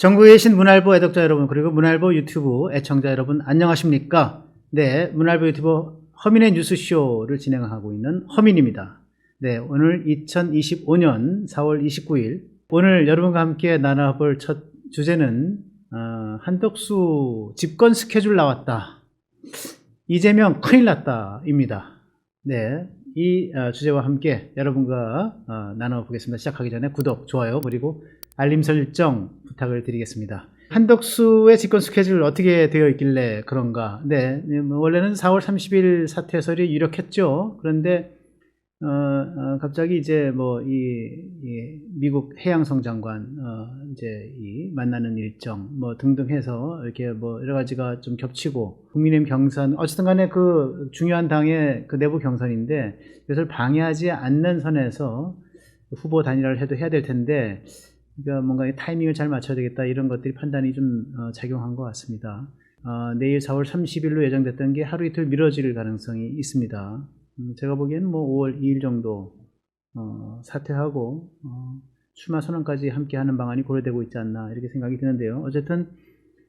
전국에 계신 문알보 애독자 여러분 그리고 문알보 유튜브 애청자 여러분 안녕하십니까? 네, 문알보 유튜브 허민의 뉴스쇼를 진행하고 있는 허민입니다. 네, 오늘 2025년 4월 29일 오늘 여러분과 함께 나눠볼 첫 주제는 어, 한덕수 집권 스케줄 나왔다. 이재명 큰일 났다입니다. 네, 이 어, 주제와 함께 여러분과 어, 나눠보겠습니다. 시작하기 전에 구독, 좋아요 그리고 알림 설정 부탁을 드리겠습니다. 한덕수의 집권 스케줄 어떻게 되어 있길래 그런가? 네, 네, 뭐 원래는 4월 30일 사퇴설이 유력했죠. 그런데 어, 어, 갑자기 이제 뭐이 미국 해양성 장관 어, 이제 이 만나는 일정 뭐 등등 해서 이렇게 뭐 여러 가지가 좀 겹치고 국민의힘 경선 어쨌든 간에 그 중요한 당의 그 내부 경선인데 이것을 방해하지 않는 선에서 후보 단일화를 해도 해야 될 텐데 그러니까 뭔가 이 타이밍을 잘 맞춰야 되겠다 이런 것들이 판단이 좀 어, 작용한 것 같습니다. 어, 내일 4월 30일로 예정됐던 게 하루 이틀 미뤄질 가능성이 있습니다. 음, 제가 보기에는 뭐 5월 2일 정도 어, 사퇴하고 어, 출마 선언까지 함께 하는 방안이 고려되고 있지 않나 이렇게 생각이 드는데요. 어쨌든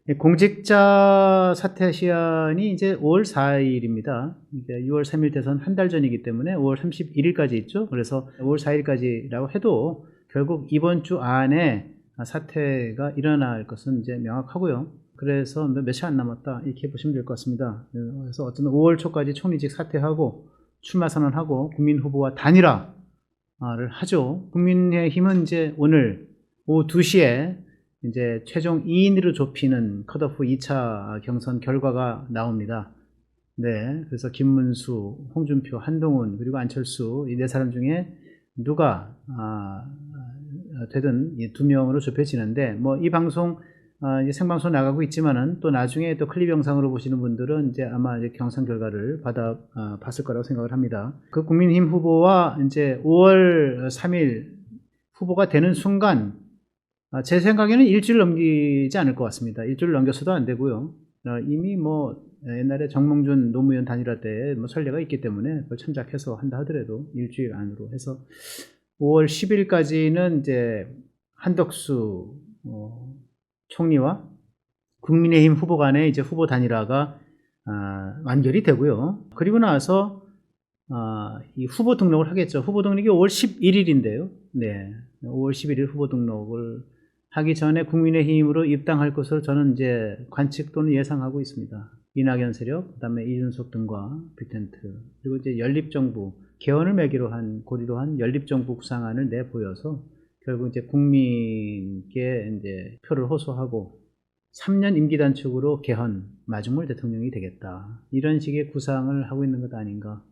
이 공직자 사퇴 시한이 이제 5월 4일입니다. 이제 6월 3일 대선 한 달 전이기 때문에 5월 31일까지 있죠. 그래서 5월 4일까지라고 해도 결국 이번 주 안에 사태가 일어날 것은 이제 명확하고요. 그래서 며칠 안 남았다 이렇게 보시면 될 것 같습니다. 그래서 어쨌든 5월 초까지 총리직 사퇴하고 출마 선언하고 국민 후보와 단일화를 하죠. 국민의힘은 이제 오늘 오후 2시에 이제 최종 2인으로 좁히는 컷오프 2차 경선 결과가 나옵니다. 네, 그래서 김문수, 홍준표, 한동훈 그리고 안철수 이 네 사람 중에 누가 아, 되든 이두 명으로 좁혀지는데 뭐 이 방송 아, 이제 생방송 나가고 있지만은 또 나중에 또 클립 영상으로 보시는 분들은 이제 아마 이제 경선 결과를 받아 아, 봤을 거라고 생각을 합니다. 그 국민힘 후보와 이제 5월 3일 후보가 되는 순간 아, 제 생각에는 일주일 넘기지 않을 것 같습니다. 일주일 넘겨서도 안 되고요. 어, 이미 뭐 옛날에 정몽준 노무현 단일화 때뭐 선례가 있기 때문에 그걸 참작해서 한다 하더라도 일주일 안으로 해서 5월 10일까지는 이제 한덕수 어, 총리와 국민의힘 후보 간의 이제 후보 단일화가 아, 완결이 되고요. 그리고 나서 아, 이 후보 등록을 하겠죠. 후보 등록이 5월 11일인데요. 네, 5월 11일 후보 등록을 하기 전에 국민의힘으로 입당할 것으로 저는 이제 관측 또는 예상하고 있습니다. 이낙연 세력, 그다음에 이준석 등과 빅텐트 그리고 이제 연립 정부 개헌을 매기로 한 고리로 한 연립정부 구상안을 내 보여서 결국 이제 국민께 이제 표를 호소하고 3년 임기 단축으로 개헌 마중물 대통령이 되겠다 이런 식의 구상을 하고 있는 것 아닌가.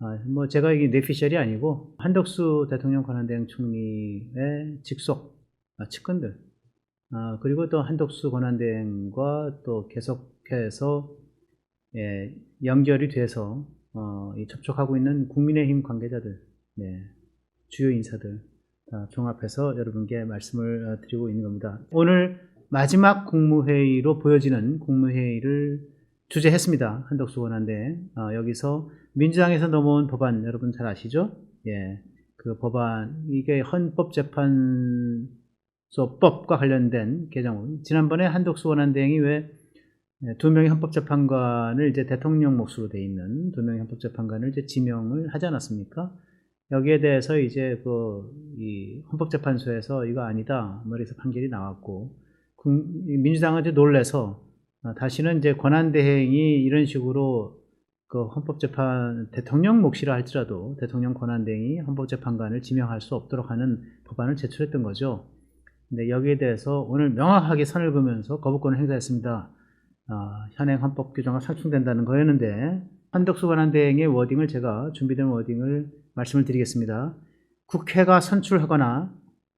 아, 뭐 제가 이게 뇌피셜이 아니고 한덕수 대통령 권한대행 총리의 직속 아, 측근들 아, 그리고 또 한덕수 권한대행과 또 계속해서 예, 연결이 돼서 어, 이 접촉하고 있는 국민의힘 관계자들, 네, 주요 인사들 다 종합해서 여러분께 말씀을 어, 드리고 있는 겁니다. 오늘 마지막 국무회의로 보여지는 국무회의를 주재했습니다. 한덕수 권한대행 어, 여기서 민주당에서 넘어온 법안 여러분 잘 아시죠? 예, 그 법안 이게 헌법재판 소법과 관련된 개정은 지난번에 한독수 원안대행이 왜 두 명의 헌법재판관을 이제 대통령 몫으로 돼 있는 두 명의 헌법재판관을 이제 지명을 하지 않았습니까? 여기에 대해서 이제 그 이 헌법재판소에서 이거 아니다 머리에서 판결이 나왔고 민주당한테 놀래서 아, 다시는 이제 권한 대행이 이런 식으로 그 헌법재판 대통령 몫이라 할지라도 대통령 권한 대행이 헌법재판관을 지명할 수 없도록 하는 법안을 제출했던 거죠. 근데 여기에 대해서 오늘 명확하게 선을 그으면서 거부권을 행사했습니다. 어, 현행 헌법 규정과 상충된다는 거였는데 한덕수 관한대행의 워딩을 제가 준비된 워딩을 말씀을 드리겠습니다. 국회가 선출하거나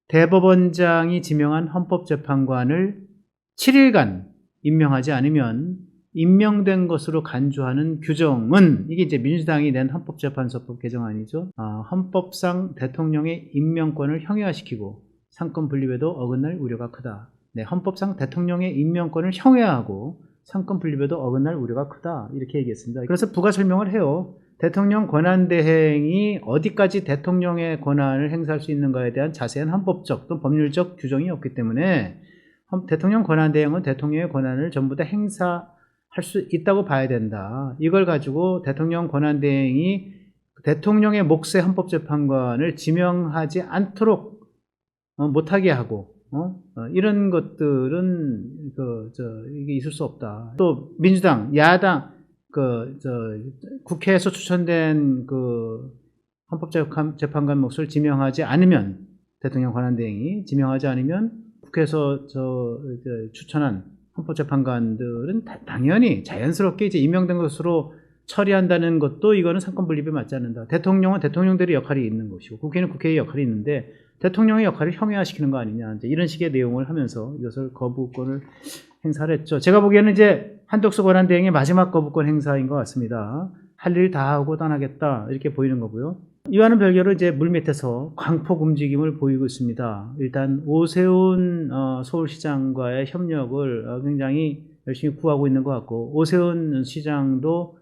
대법원장이 지명한 헌법재판관을 7일간 임명하지 않으면 임명된 것으로 간주하는 규정은 이게 이제 민주당이 낸 헌법재판소법 개정안이죠. 어, 헌법상 대통령의 임명권을 형해화시키고 상권 분립에도 어긋날 우려가 크다. 네, 헌법상 대통령의 임명권을 형해하고 상권 분립에도 어긋날 우려가 크다. 이렇게 얘기했습니다. 그래서 부가 설명을 해요. 대통령 권한 대행이 어디까지 대통령의 권한을 행사할 수 있는가에 대한 자세한 헌법적 또는 법률적 규정이 없기 때문에 헌- 대통령 권한 대행은 대통령의 권한을 전부 다 행사할 수 있다고 봐야 된다. 이걸 가지고 대통령 권한 대행이 대통령의 몫의 헌법재판관을 지명하지 않도록 어, 못하게 하고 어? 어, 이런 것들은 그, 저, 이게 있을 수 없다. 또 민주당, 야당, 그, 저, 국회에서 추천된 그 헌법재판관 몫을 지명하지 않으면 대통령 권한대행이 지명하지 않으면 국회에서 저, 저 추천한 헌법재판관들은 다- 당연히 자연스럽게 이제 임명된 것으로 처리한다는 것도 이거는 상권 분립에 맞지 않는다. 대통령은 대통령들의 역할이 있는 것이고 국회는 국회의 역할이 있는데 대통령의 역할을 형해화시키는 거 아니냐. 이제 이런 식의 내용을 하면서 이것을 거부권을 행사를 했죠. 제가 보기에는 이제 한덕수 권한 대행의 마지막 거부권 행사인 것 같습니다. 할 일 다 하고 떠나겠다 이렇게 보이는 거고요. 이와는 별개로 이제 물밑에서 광폭 움직임을 보이고 있습니다. 일단 오세훈 어, 서울시장과의 협력을 어, 굉장히 열심히 구하고 있는 것 같고 오세훈 시장도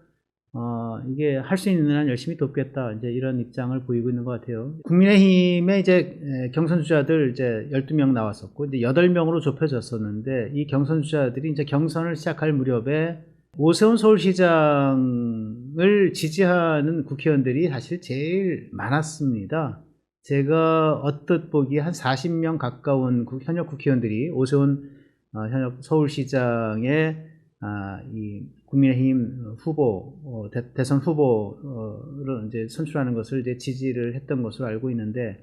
어, 이게 할 수 있는 한 열심히 돕겠다. 이제 이런 입장을 보이고 있는 것 같아요. 국민의힘의 이제 에, 경선 주자들 이제 12명 나왔었고, 이제 8명으로 좁혀졌었는데, 이 경선 주자들이 이제 경선을 시작할 무렵에 오세훈 서울시장을 지지하는 국회의원들이 사실 제일 많았습니다. 제가 언뜻 보기에 한 40명 가까운 국- 현역 국회의원들이 오세훈 어, 현역 서울시장의 아, 이 국민의힘 후보 어, 대, 선 후보를 이제 선출하는 것을 이제 지지를 했던 것으로 알고 있는데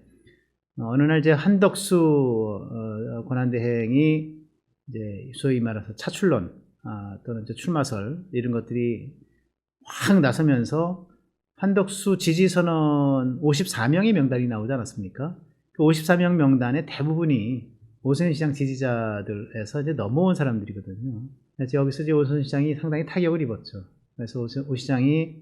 어, 느날 이제 한덕수 어, 권한대행이 이제 소위 말해서 차출론 아, 또는 이제 출마설 이런 것들이 확 나서면서 한덕수 지지 선언 54명의 명단이 나오지 않았습니까? 그 54명 명단의 대부분이 오세훈 시장 지지자들에서 이제 넘어온 사람들이거든요. 그래서 여기서 이제 오세훈 시장이 상당히 타격을 입었죠. 그래서 오 시장이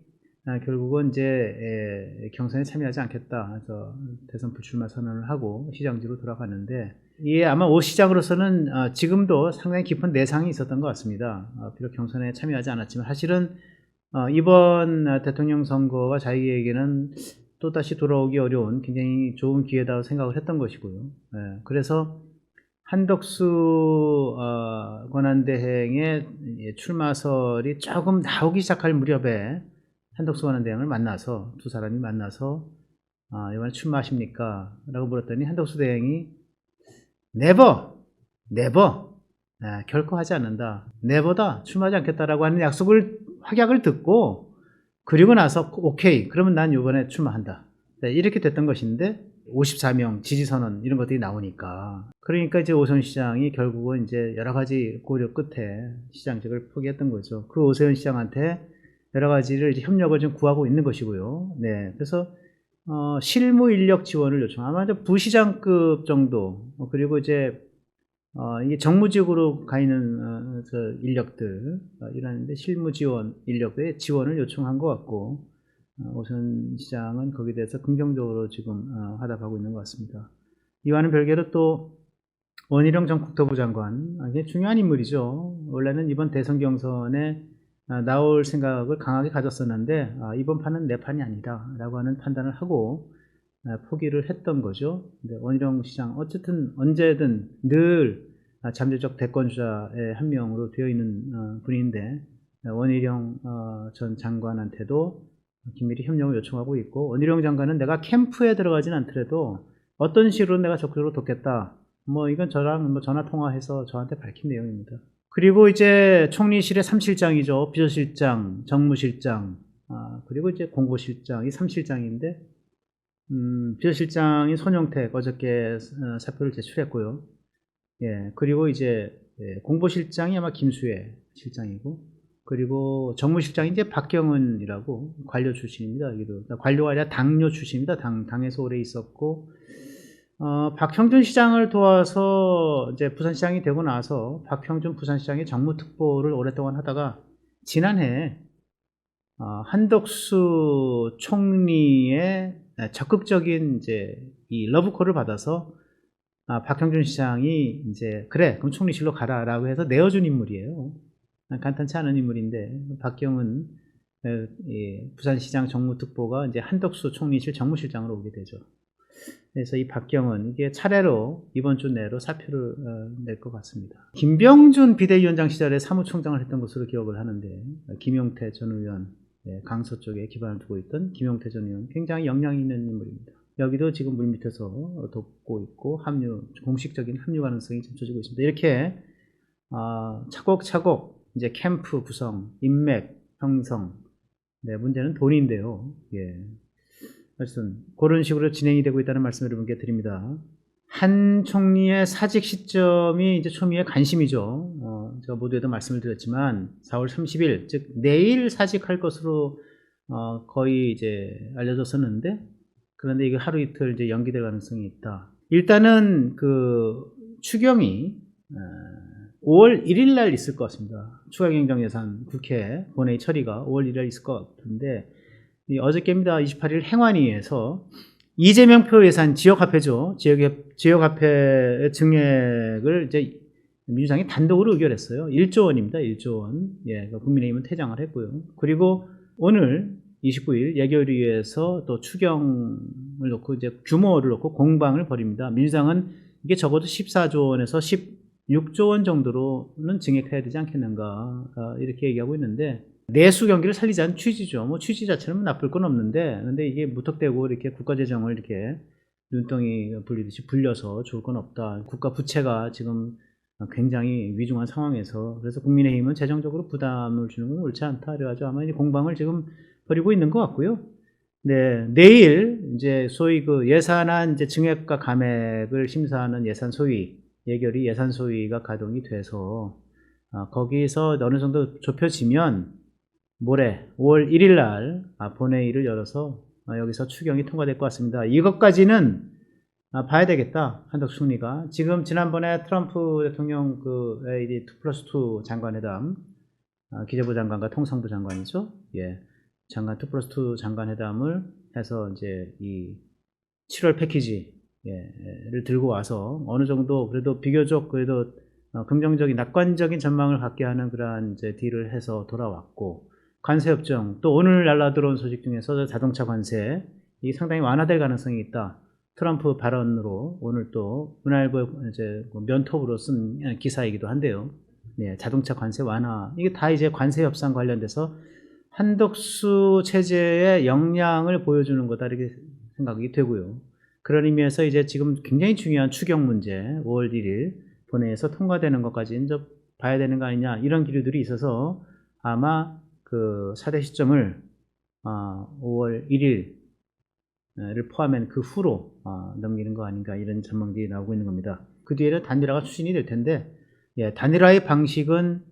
아, 결국은 이제 에, 경선에 참여하지 않겠다. 그래서 대선 불출마 선언을 하고 시장지로 돌아갔는데 이게 아마 오 시장으로서는 어, 지금도 상당히 깊은 내상이 있었던 것 같습니다. 어, 비록 경선에 참여하지 않았지만 사실은 어, 이번 어, 대통령 선거가 자기에게는 또 다시 돌아오기 어려운 굉장히 좋은 기회다 생각을 했던 것이고요. 예, 그래서 한덕수 어, 권한대행의 이 출마설이 조금 나오기 시작할 무렵에 한덕수 권한대행을 만나서 두 사람이 만나서 아, 이번에 출마하십니까? 라고 물었더니 한덕수 대행이 네버, 네버, 아, 결코 하지 않는다. 네버다, 출마하지 않겠다라고 하는 약속을 확약을 듣고 그리고 나서 오케이, 그러면 난 이번에 출마한다. 네, 이렇게 됐던 것인데 54명 지지선언 이런 것들이 나오니까 그러니까 이제 오세훈 시장이 결국은 이제 여러 가지 고려 끝에 시장직을 포기했던 거죠. 그 오세훈 시장한테 여러 가지를 협력을 좀 구하고 있는 것이고요. 네, 그래서 어, 실무 인력 지원을 요청. 아마 부시장급 정도 어, 그리고 이제 어, 이게 정무직으로 가 있는 어, 저 인력들 어, 이라는데 실무 지원 인력의 지원을 요청한 것 같고 어, 오선 시장은 거기에 대해서 긍정적으로 지금 어, 하답하고 있는 것 같습니다. 이와는 별개로 또 원희룡 전 국토부 장관 아, 이게 중요한 인물이죠. 원래는 이번 대선 경선에 아, 나올 생각을 강하게 가졌었는데 아, 이번 판은 내 판이 아니다라고 하는 판단을 하고 아, 포기를 했던 거죠. 근데 원희룡 시장 어쨌든 언제든 늘 아, 잠재적 대권주자의 한 명으로 되어 있는 어, 분인데 아, 원희룡 어, 전 장관한테도 긴밀히 협력을 요청하고 있고 원희룡 장관은 내가 캠프에 들어가진 않더라도 어떤 식으로 내가 적극적으로 돕겠다. 뭐 이건 저랑 뭐 전화 통화해서 저한테 밝힌 내용입니다. 그리고 이제 총리실의 3실장이죠. 비서실장, 정무실장, 아, 그리고 이제 공보실장, 이 3실장인데, 음, 비서실장이 손영택 어저께 어, 사표를 제출했고요. 예, 그리고 이제 예, 공보실장이 아마 김수혜 실장이고, 그리고 정무실장이 이제 박경은이라고 관료 출신입니다. 관료가 아니라 당료 출신입니다. 당 당에서 오래 있었고, 어, 박형준 시장을 도와서 이제 부산시장이 되고 나서 박형준 부산시장의 정무특보를 오랫동안 하다가 지난해 어, 한덕수 총리의 적극적인 이제 이 러브콜을 받아서 아, 박형준 시장이 이제 그래 그럼 총리실로 가라라고 해서 내어준 인물이에요. 간단치 않은 인물인데 박경은 에, 이 부산시장 정무특보가 이제 한덕수 총리실 정무실장으로 오게 되죠. 그래서 이 박경은 이게 차례로 이번 주 내로 사표를 어, 낼것 같습니다. 김병준 비대위원장 시절에 사무총장을 했던 것으로 기억을 하는데 김용태 전 의원 예, 강서 쪽에 기반을 두고 있던 김용태 전 의원 굉장히 역량 있는 인물입니다. 여기도 지금 물 밑에서 돕고 있고 합류 공식적인 합류 가능성이 점쳐지고 있습니다. 이렇게 아, 차곡차곡 이제 캠프 구성, 인맥 형성. 네, 문제는 돈인데요. 예. 하여튼 그런 식으로 진행이 되고 있다는 말씀 을 여러분께 드립니다. 한 총리의 사직 시점이 이제 초미의 관심이죠. 어, 제가 모두에도 말씀을 드렸지만 4월 30일, 즉 내일 사직할 것으로 어, 거의 이제 알려졌었는데 그런데 이게 하루 이틀 이제 연기될 가능성이 있다. 일단은 그 추경이 어, 5월 1일 날 있을 것 같습니다. 추가경정 예산 국회 본회의 처리가 5월 1일 날 있을 것 같은데 이 어저께입니다. 28일 행안위에서 이재명표 예산 지역화폐죠. 지역 지역화폐 증액을 이제 민주당이 단독으로 의결했어요. 1조 원입니다. 1조 원. 예, 그 국민의힘은 퇴장을 했고요. 그리고 오늘 29일 예결위에서 또 추경을 놓고 이제 규모를 놓고 공방을 벌입니다. 민주당은 이게 적어도 14조 원에서 16조 원 정도로는 증액해야 되지 않겠는가 아, 이렇게 얘기하고 있는데 내수 경기를 살리자는 취지죠. 뭐 취지 자체는 나쁠 건 없는데 근데 이게 무턱대고 이렇게 국가 재정을 이렇게 눈덩이 불리듯이 불려서 좋을 건 없다. 국가 부채가 지금 굉장히 위중한 상황에서 그래서 국민의힘은 재정적으로 부담을 주는 건 옳지 않다. 그래가지고 아마 이 공방을 지금 벌이고 있는 것 같고요. 네, 내일 이제 소위 그 예산안 이제 증액과 감액을 심사하는 예산 소위 예결위 예산 소위가 가동이 돼서 아, 거기서 어느 정도 좁혀지면 모레 5월 1일 날 아, 본회의를 열어서 아, 여기서 추경이 통과될 것 같습니다. 이것까지는 아, 봐야 되겠다 한덕수 총리가 지금 지난번에 트럼프 대통령 그 AD 2 플러스 2 장관회담 아, 기재부 장관과 통상부 장관이죠. 예, 장관 2 플러스 2 장관회담을 해서 이제 이 7월 패키지 예,를 들고 와서 어느 정도 그래도 비교적 그래도 어, 긍정적인 낙관적인 전망을 갖게 하는 그러한 이제 딜을 해서 돌아왔고 관세 협정 또 오늘 날라 들어온 소식 중에서 자동차 관세 이 상당히 완화될 가능성이 있다. 트럼프 발언으로 오늘 또 문화일보 이제 뭐 면톱으로 쓴 기사이기도 한데요. 네, 자동차 관세 완화 이게 다 이제 관세 협상 관련돼서 한덕수 체제의 역량을 보여주는 거다 이렇게 생각이 되고요. 그런 의미에서 이제 지금 굉장히 중요한 추경 문제 5월 1일 본회의에서 통과되는 것까지 이제 봐야 되는 거 아니냐 이런 기류들이 있어서 아마 그 사대 시점을 아, 5월 1일을 포함한 그 후로 아, 넘기는 거 아닌가 이런 전망들이 나오고 있는 겁니다. 그 뒤에는 단일화가 추진이 될 텐데 예, 단일화의 방식은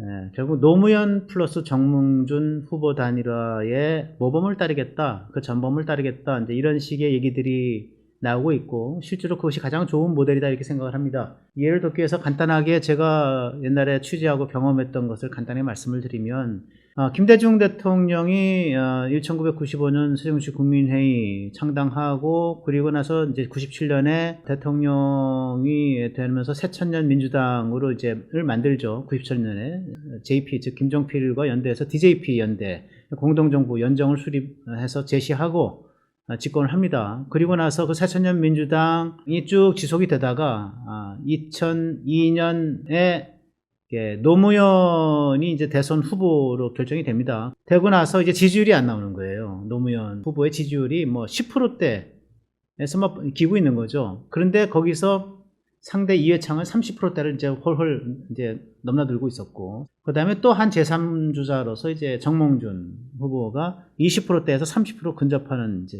예, 결국 노무현 플러스 정몽준 후보 단일화의 모범을 따르겠다, 그 전범을 따르겠다, 이제 이런 식의 얘기들이 나오고 있고, 실제로 그것이 가장 좋은 모델이다, 이렇게 생각을 합니다. 예를 돕기 위해서 간단하게 제가 옛날에 취재하고 경험했던 것을 간단히 말씀을 드리면, 어, 김대중 대통령이 어, 1995년 세종시 국민회의 창당하고 그리고 나서 이제 97년에 대통령이 되면서 새천년 민주당으로 이제를 만들죠. 97년에 JP 즉 김종필과 연대해서 DJP 연대 공동정부 연정을 수립해서 제시하고 어, 집권을 합니다. 그리고 나서 그 새천년 민주당이 쭉 지속이 되다가 아, 2002년에 예, 노무현이 이제 대선 후보로 결정이 됩니다. 되고 나서 이제 지지율이 안 나오는 거예요. 노무현 후보의 지지율이 뭐 10%대에서 막 기고 있는 거죠. 그런데 거기서 상대 이해창은 30%대를 이제 홀홀 이제 넘나들고 있었고, 그 다음에 또 한 제3주자로서 이제 정몽준 후보가 20%대에서 30% 근접하는 이제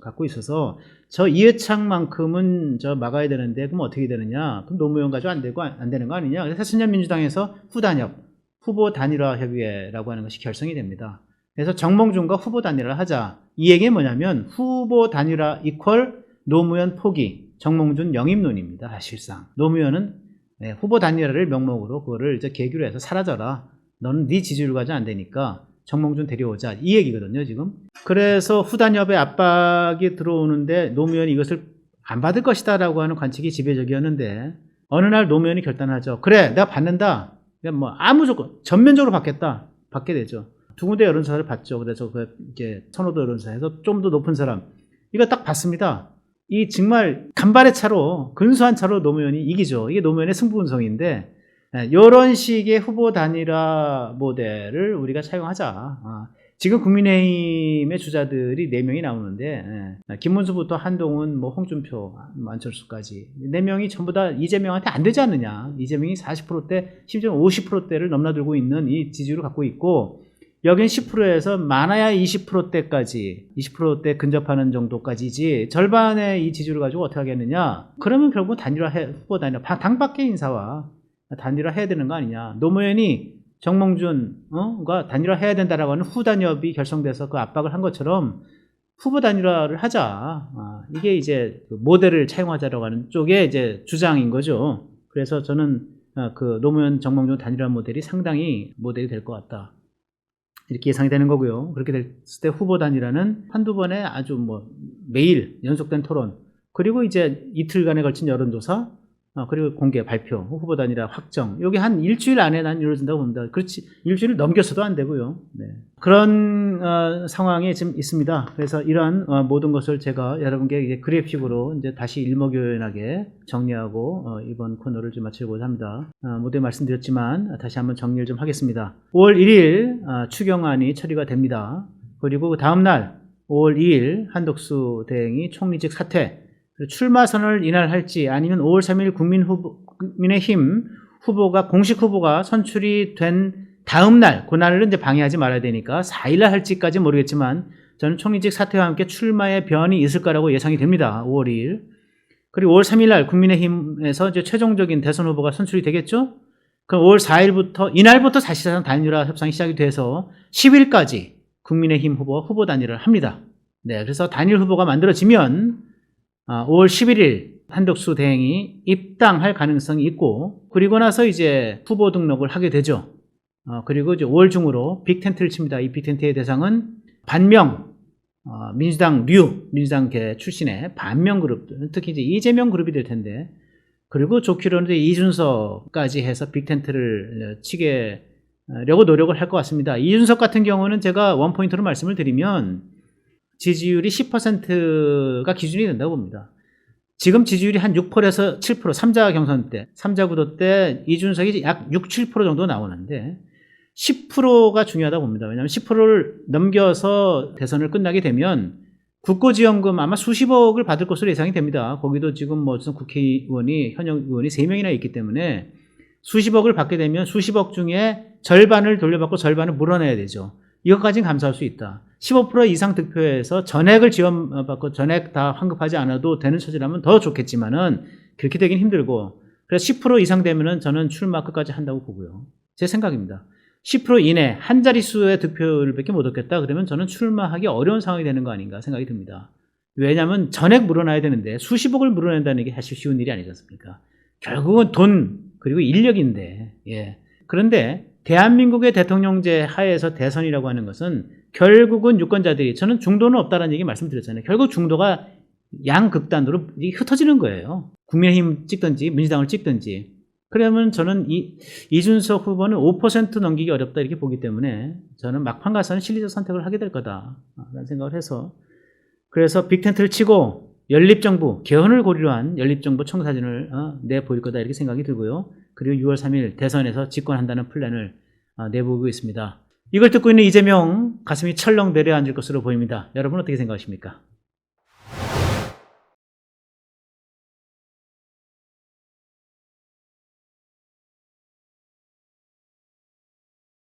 갖고 있어서 저 이해창만큼은 저 막아야 되는데 그럼 어떻게 되느냐? 그럼 노무현 가지고 안 되고 안 되는 거 아니냐? 그래서 새천년 민주당에서 후단협 후보 단일화 협의회라고 하는 것이 결성이 됩니다. 그래서 정몽준과 후보 단일화를 하자. 이 얘기는 뭐냐면 후보 단일화 이퀄 노무현 포기. 정몽준 영입론입니다. 사실상 노무현은 네, 후보 단일화를 명목으로 그거를 이제 계기로 해서 사라져라. 너는 네 지지율 가지고 안 되니까 정몽준 데려오자 이 얘기거든요 지금. 그래서 후단협의 압박이 들어오는데 노무현이 이것을 안 받을 것이다 라고 하는 관측이 지배적이었는데 어느 날 노무현이 결단하죠. 그래 내가 받는다. 그냥 뭐 아무 조건 전면적으로 받겠다. 받게 되죠. 두 군데 여론조사를 받죠. 그래서 그 이제 선호도 여론조사에서 좀 더 높은 사람 이거 딱 받습니다. 이 정말 간발의 차로 근소한 차로 노무현이 이기죠. 이게 노무현의 승부운성인데 이런 식의 후보 단일화 모델을 우리가 차용하자. 아, 지금 국민의힘의 주자들이 4명이 나오는데 예, 김문수부터 한동훈, 뭐 홍준표, 뭐 안철수까지 4명이 전부 다 이재명한테 안 되지 않느냐. 이재명이 40%대 심지어 50%대를 넘나들고 있는 이 지지율을 갖고 있고 여긴 10%에서 많아야 20%대까지 20%대 근접하는 정도까지지 절반의 이 지지율을 가지고 어떻게 하겠느냐? 그러면 결국 단일화 해, 후보 단일화 바- 당 밖의 인사와 단일화 해야 되는 거 아니냐? 노무현이 정몽준과 단일화 해야 된다라고 하는 후단협이 결성돼서 그 압박을 한 것처럼 후보 단일화를 하자. 아, 이게 이제 그 모델을 차용하자라고 하는 쪽의 이제 주장인 거죠. 그래서 저는 아, 그 노무현 정몽준 단일화 모델이 상당히 모델이 될 것 같다 이렇게 예상이 되는 거고요. 그렇게 됐을 때 후보 단위라는 한두 번에 아주 뭐 매일 연속된 토론 그리고 이제 이틀간에 걸친 여론조사 어, 그리고 공개 발표 후보 단위라 확정 여기 한 일주일 안에 난 이루어진다고 봅니다. 그렇지 일주일을 넘겨서도 안 되고요. 네. 그런 어, 상황이 지금 있습니다. 그래서 이러한 어, 모든 것을 제가 여러분께 이제 그래픽으로 이제 다시 일목요연하게 정리하고 어, 이번 코너를 좀 마치려고 합니다. 어, 모두 말씀드렸지만 다시 한번 정리를 좀 하겠습니다. 5월 1일 어, 추경안이 처리가 됩니다. 그리고 그 다음 날 5월 2일 한덕수 대행이 총리직 사퇴 출마 선언을 이날 할지 아니면 5월 3일 국민 후보, 국민의힘 후보가 공식 후보가 선출이 된 다음 날 그 날을 이제 방해하지 말아야 되니까 4일날 할지까지 모르겠지만 저는 총리직 사퇴와 함께 출마의 변이 있을 거라고 예상이 됩니다. 5월 2일. 그리고 5월 3일 날 국민의힘에서 이제 최종적인 대선 후보가 선출이 되겠죠? 그럼 5월 4일부터 이날부터 사실상 단일화 협상이 시작이 돼서 10일까지 국민의힘 후보 후보 단일화를 합니다. 네, 그래서 단일 후보가 만들어지면 아, 5월 11일 한덕수 대행이 입당할 가능성이 있고 그리고 나서 이제 후보 등록을 하게 되죠. 어, 그리고 이제 5월 중으로 빅텐트를 칩니다. 이 빅텐트의 대상은 반명 어, 민주당 류 민주당계 출신의 반명 그룹들 특히 이제 이재명 그룹이 될 텐데 그리고 좋기로는 이준석까지 해서 빅텐트를 치게 려고 노력을 할 것 같습니다. 이준석 같은 경우는 제가 원포인트로 말씀을 드리면 지지율이 10%가 기준이 된다고 봅니다. 지금 지지율이 한 6%에서 7%, 3자 경선 때, 3자 구도 때 이준석이 약 6, 7% 정도 나오는데 10%가 중요하다고 봅니다. 왜냐하면 10%를 넘겨서 대선을 끝나게 되면 국고지원금 아마 수십억을 받을 것으로 예상이 됩니다. 거기도 지금 뭐 국회의원이 현역 의원이 3명이나 있기 때문에 수십억을 받게 되면 수십억 중에 절반을 돌려받고 절반을 물어내야 되죠. 이것까지는 감수할 수 있다. 15% 이상 득표해서 전액을 지원받고 전액 다 환급하지 않아도 되는 처지라면 더 좋겠지만은 그렇게 되긴 힘들고 그래서 10% 이상 되면은 저는 출마 끝까지 한다고 보고요. 제 생각입니다. 10% 이내 한 자릿수의 득표율밖에 못 얻겠다 그러면 저는 출마하기 어려운 상황이 되는 거 아닌가 생각이 듭니다. 왜냐하면 전액 물어놔야 되는데 수십억을 물어낸다는 게 사실 쉬운 일이 아니지 않습니까? 결국은 돈 그리고 인력인데 예. 그런데 대한민국의 대통령제 하에서 대선이라고 하는 것은 결국은 유권자들이 저는 중도는 없다는 얘기 말씀드렸잖아요. 결국 중도가 양극단으로 흩어지는 거예요. 국민의힘 찍든지 민주당을 찍든지. 그러면 저는 이, 이준석 후보는 5% 넘기기 어렵다 이렇게 보기 때문에 저는 막판 가서는 실리적 선택을 하게 될 거다라는 생각을 해서 그래서 빅텐트를 치고 연립정부 개헌을 고리로 한 연립정부 청사진을 어, 내보일 거다 이렇게 생각이 들고요. 그리고 6월 3일 대선에서 집권한다는 플랜을 어, 내보고 있습니다. 이걸 듣고 있는 이재명 가슴이 철렁 내려앉을 것으로 보입니다. 여러분 어떻게 생각하십니까?